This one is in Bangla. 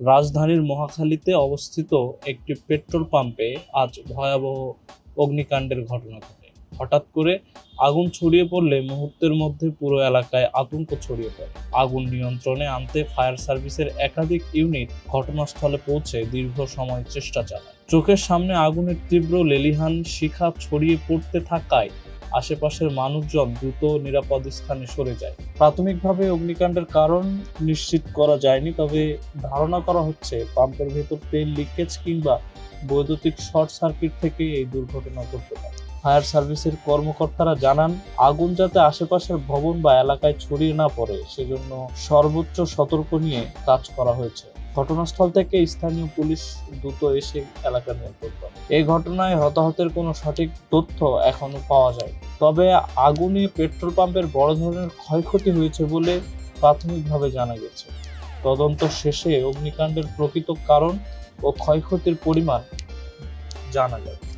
রাজধানীর মহাখালীতে অবস্থিত একটি পেট্রোল পাম্পে আজ ভয়াবহ অগ্নিকাণ্ডের ঘটনা ঘটে। হঠাৎ করে আগুন ছড়িয়ে পড়লে মুহূর্তের মধ্যে পুরো এলাকায় আতঙ্ক ছড়িয়ে পড়ে। আগুন নিয়ন্ত্রণে আনতে ফায়ার সার্ভিসের একাধিক ইউনিট ঘটনাস্থলে পৌঁছে দীর্ঘ সময় চেষ্টা চালায়। চোখের সামনে আগুনের তীব্র লেলিহান শিখা ছড়িয়ে পড়তে থাকায় আশেপাশের মানুষজন দ্রুত নিরাপদ স্থানে সরে যায়। প্রাথমিকভাবে অগ্নিকাণ্ডের কারণ নিশ্চিত করা যায়নি, তবে ধারণা করা হচ্ছে পাম্পের ভেতর তেল লিকেজ কিংবা বৈদ্যুতিক শর্ট সার্কিট থেকে এই দুর্ঘটনা ঘটতে পারে। ফায়ার সার্ভিসের কর্মকর্তারা জানান, আগুন যাতে আশেপাশের ভবন বা এলাকায় ছড়িয়ে না পড়ে, সেজন্য সর্বোচ্চ সতর্ক নিয়ে কাজ করা হয়েছে। ঘটনাস্থল থেকে স্থানীয় পুলিশ দ্রুত এসে এলাকা নিয়ন্ত্রণ এই ঘটনায় হতাহতের কোনো সঠিক তথ্য এখনও পাওয়া যায় তবে আগুনে পেট্রোল পাম্পের বড় ধরনের ক্ষয়ক্ষতি হয়েছে বলে প্রাথমিকভাবে জানা গেছে। তদন্ত শেষে অগ্নিকাণ্ডের প্রকৃত কারণ ও ক্ষয়ক্ষতির পরিমাণ জানা যাবে